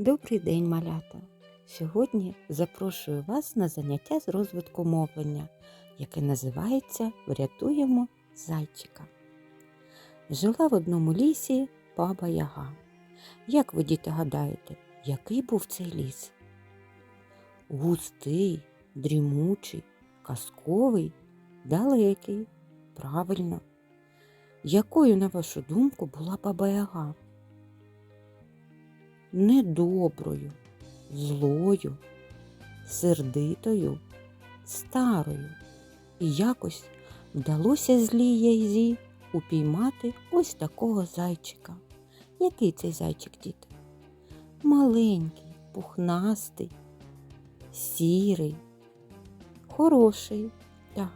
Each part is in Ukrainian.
Добрий день, малята! Сьогодні запрошую вас на заняття з розвитку мовлення, яке називається Врятуємо зайчика. Жила в одному лісі баба Яга. Як ви, діти, гадаєте, який був цей ліс? Густий, дрімучий, казковий, далекий. Правильно. Якою, на вашу думку, була баба Яга? Недоброю, злою, сердитою, старою. І якось вдалося злій Яйзі упіймати ось такого зайчика. Який цей зайчик, діти? Маленький, пухнастий, сірий, хороший. Так.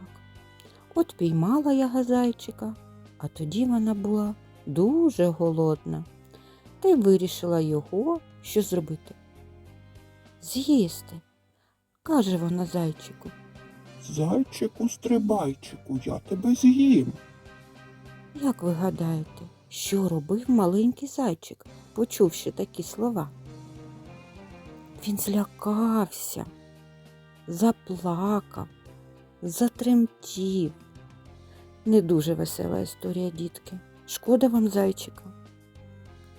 От піймала яга зайчика, а тоді вона була дуже голодна та й вирішила його що зробити. З'їсти, каже вона зайчику. Зайчику, стрибайчику, я тебе з'їм. Як ви гадаєте, що робив маленький зайчик, почувши такі слова? Він злякався, заплакав, затремтів. Не дуже весела історія, дітки. Шкода вам зайчика.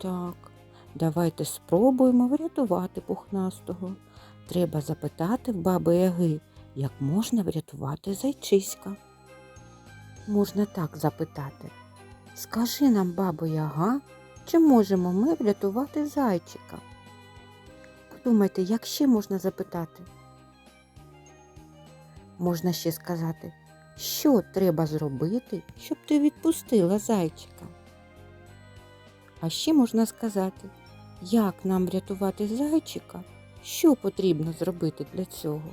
Так, давайте спробуємо врятувати пухнастого. Треба запитати в баби Яги, як можна врятувати зайчиська. Можна так запитати. Скажи нам, бабо Яга, чи можемо ми врятувати зайчика? Подумайте, як ще можна запитати? Можна ще сказати, що треба зробити, щоб ти відпустила зайчика? А ще можна сказати, як нам врятувати зайчика, що потрібно зробити для цього.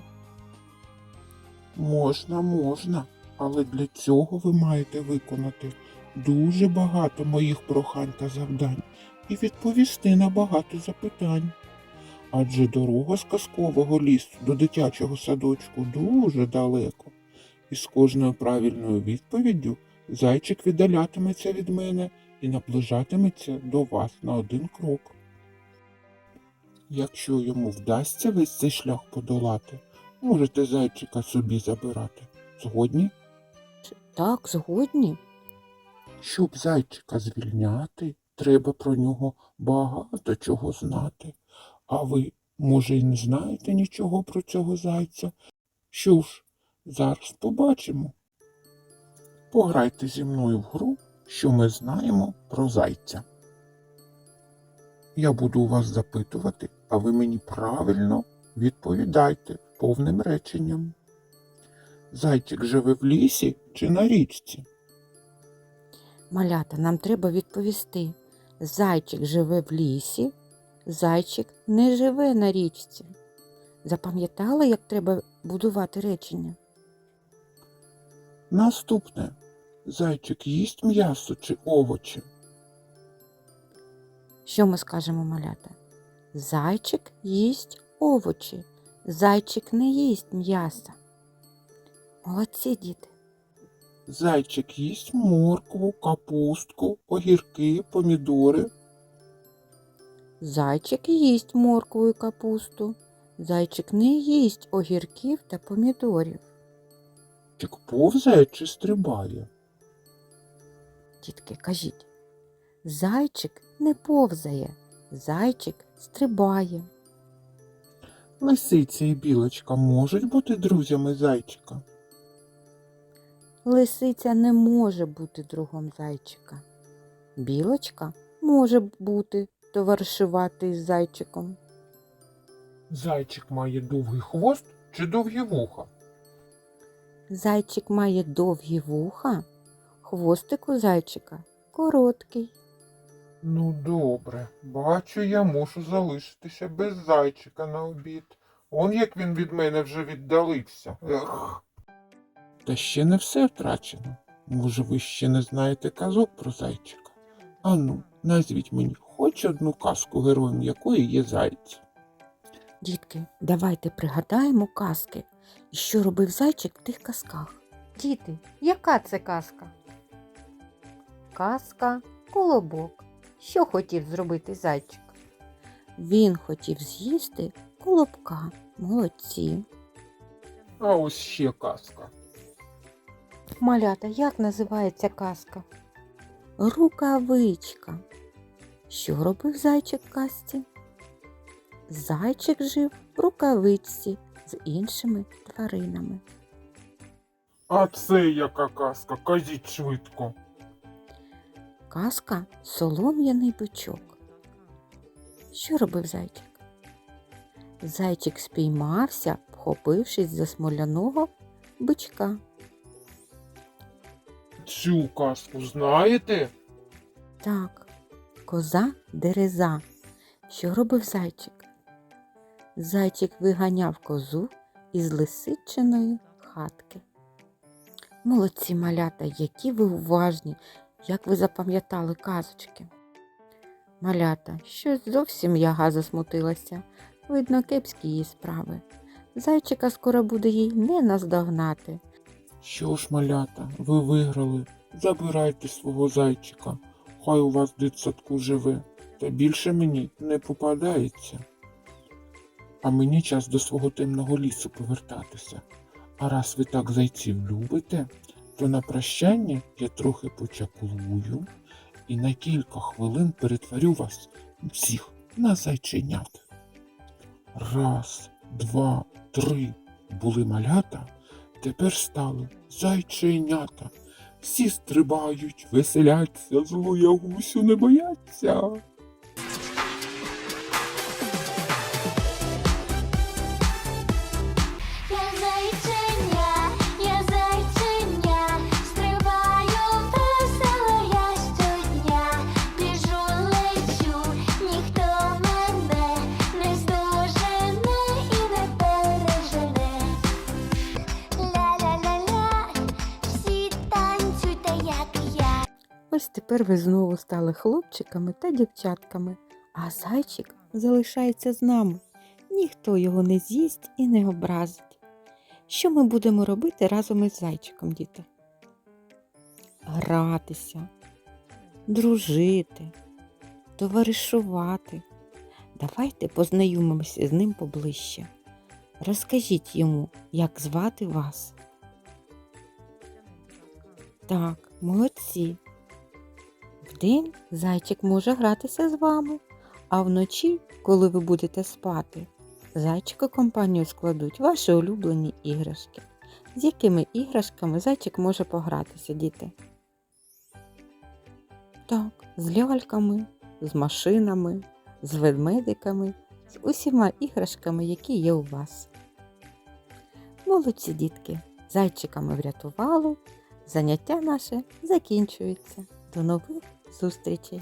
Можна, можна, але для цього ви маєте виконати дуже багато моїх прохань та завдань і відповісти на багато запитань. Адже дорога з казкового лісу до дитячого садочку дуже далеко, і з кожною правильною відповіддю зайчик віддалятиметься від мене і наближатиметься до вас на один крок. Якщо йому вдасться весь цей шлях подолати, можете зайчика собі забирати. Згодні? Так, згодні. Щоб зайчика звільняти, треба про нього багато чого знати. А ви, може, й не знаєте нічого про цього зайця? Що ж, зараз побачимо. Пограйте зі мною в гру, що ми знаємо про зайця. Я буду у вас запитувати, а ви мені правильно відповідайте повним реченням. Зайчик живе в лісі чи на річці? Малята, нам треба відповісти. Зайчик живе в лісі, зайчик не живе на річці. Запам'ятали, як треба будувати речення? Наступне. Зайчик їсть м'ясо чи овочі? Що ми скажемо, малята? Зайчик їсть овочі, зайчик не їсть м'яса. Молодці, діти. Зайчик їсть моркву, капустку, огірки, помідори. Зайчик їсть моркву і капусту. Зайчик не їсть огірків та помідорів. Зайчик повзає чи стрибає? Дітки, кажіть. Зайчик не повзає, зайчик стрибає. Лисиця і білочка можуть бути друзями зайчика. Лисиця не може бути другом зайчика. Білочка може бути товаришувати з зайчиком. Зайчик має довгий хвост чи довгі вуха? Зайчик має довгі вуха, хвостик у зайчика короткий. Ну, добре, бачу, я мушу залишитися без зайчика на обід. Он як він від мене вже віддалився. Ех. Та ще не все втрачено. Може, ви ще не знаєте казок про зайчика? Ану, назвіть мені хоч одну казку героєм якої є зайці. Дітки, давайте пригадаємо казки, і що робив зайчик в тих казках. Діти, яка це казка? Казка Колобок. Що хотів зробити зайчик? Він хотів з'їсти колобка. Молодці. А ось ще казка. Малята, як називається казка? Рукавичка. Що робив зайчик в казці? Зайчик жив в рукавичці з іншими тваринами. А це яка казка? Кажіть швидко. Казка солом'яний бичок. Що робив зайчик? Зайчик спіймався, вхопившись за смоляного бичка. Цю казку знаєте? Так, коза дереза. Що робив зайчик? Зайчик виганяв козу із лисичиної хатки. Молодці малята, які ви уважні, як ви запам'ятали казочки. Малята, щось зовсім яга засмутилася. Видно, кепські її справи. Зайчика скоро буде їй не наздогнати. Що ж, малята, ви виграли. Забирайте свого зайчика. Хай у вас дитсадку живе, та більше мені не попадається. А мені час до свого темного лісу повертатися. А раз ви так зайців любите, то на прощання я трохи почаклую і на кілька хвилин перетворю вас всіх на зайченят. Раз, два, три були малята, тепер стали зайченята. Всі стрибають, веселяться, злу ягусю не бояться. Тепер ви знову стали хлопчиками та дівчатками, а зайчик залишається з нами. Ніхто його не з'їсть і не образить. Що ми будемо робити разом із зайчиком, діти? Гратися, дружити, товаришувати. Давайте познайомимося з ним поближче. Розкажіть йому, як звати вас. Так, молодці. Вдень зайчик може гратися з вами, а вночі, коли ви будете спати, зайчику компанію складуть ваші улюблені іграшки. З якими іграшками зайчик може погратися, діти? Так, з ляльками, з машинами, з ведмедиками, з усіма іграшками, які є у вас. Молодці дітки, зайчиками врятували, заняття наше закінчується. До нових зустрічей!